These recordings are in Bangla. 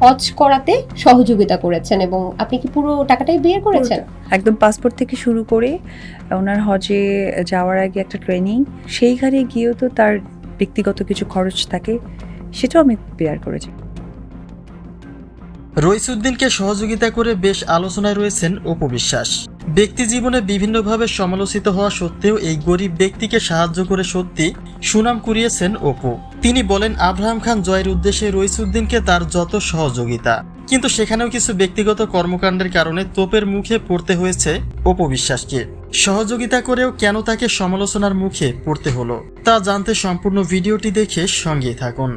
হজ করাতে সহযোগিতা করেছেন এবং আপনি কি পুরো টাকাটাই বিয়ে করেছেন? একদম পাসপোর্ট থেকে শুরু করে ওনার হজে যাওয়ার আগে একটা ট্রেনিং সেইখানে গিয়েও তো তার ব্যক্তিগত কিছু খরচ থাকে সেটাও আমি বেয়ার করেছি। রইসুদ্দিনকে সহযোগিতা করে বেশ আলোচনায় রয়েছেন অপু বিশ্বাস। ব্যক্তি জীবনে বিভিন্নভাবে সমালোচিত হওয়া সত্ত্বেও এই গরিব ব্যক্তিকে সাহায্য করে সত্যি সুনাম কুড়িয়েছেন অপু। তিনি বলেন, আব্রাহাম খান জয়ের উদ্দেশ্যে রইসুদ্দিনকে তার যত সহযোগিতা। কিন্তু সেখানেও কিছু ব্যক্তিগত কর্মকাণ্ডের কারণে তোপের মুখে পড়তে হয়েছে অপবিশ্বাসকে সহযোগিতা করেও কেন তাকে সমালোচনার মুখে পড়তে হলো, তা জানতে সম্পূর্ণ ভিডিওটি দেখে সঙ্গে থাকুন।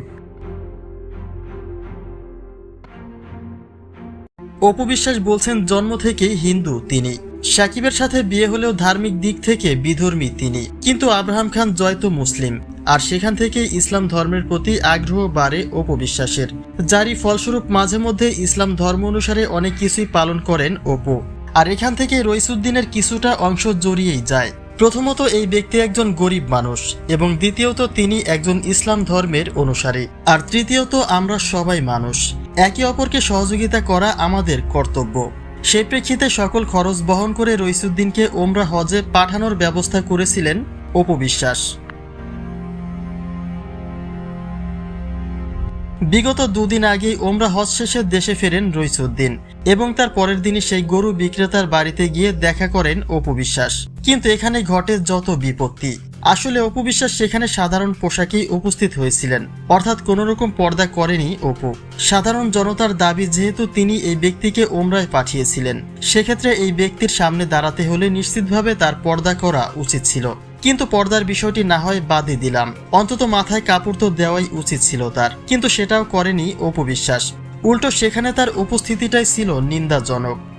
অপবিশ্বাস বলছেন, জন্ম থেকেই হিন্দু তিনি। সাকিবের সাথে বিয়ে হলেও ধার্মিক দিক থেকে বিধর্মী তিনি। কিন্তু আব্রাহাম খান জয় তো মুসলিম। আর সেখান থেকে ইসলাম ধর্মের প্রতি আগ্রহ বাড়ে অপু বিশ্বাসের যারই ফলস্বরূপ মাঝে মধ্যে ইসলাম ধর্ম অনুসারে অনেক কিছুই পালন করেন অপু। আর এখান থেকে রইসুদ্দিনের কিছুটা অংশ জড়িয়েই যায়। প্রথমত এই ব্যক্তি একজন গরিব মানুষ এবং দ্বিতীয়ত তিনি একজন ইসলাম ধর্মের অনুসারী। আর তৃতীয়ত আমরা সবাই মানুষ। একে অপরকে সহযোগিতা করা আমাদের কর্তব্য। সেই প্রেক্ষিতে সকল খরচ বহন করে রইসুদ্দিনকে ওমরা হজে পাঠানোর ব্যবস্থা করেছিলেন অপবিশ্বাস বিগত দুদিন আগেই ওমরা হজ শেষে দেশে ফেরেন রইসুদ্দিন এবং তার পরের দিনই সেই গরু বিক্রেতার বাড়িতে গিয়ে দেখা করেন অপবিশ্বাস কিন্তু এখানে ঘটে যত বিপত্তি। আসলে অপু বিশ্বাস সেখানে সাধারণ পোশাকেই উপস্থিত হয়েছিলেন। অর্থাৎ কোনো রকম পর্দা করেনি অপু। সাধারণ জনতার দাবি যেহেতু তিনি এই ব্যক্তিকে ওমরায় পাঠিয়েছিলেন, সেক্ষেত্রে এই ব্যক্তির সামনে দাঁড়াতে হলে নিশ্চিতভাবে তার পর্দা করা উচিত ছিল। কিন্তু পর্দার বিষয়টি না হয় বাদই দিলাম। অন্তত মাথায় কাপড় তো দেওয়াই উচিত ছিল তার। কিন্তু সেটাও করেনি অপু বিশ্বাস। উল্টো সেখানে তার উপস্থিতিটাই ছিল নিন্দাজনক।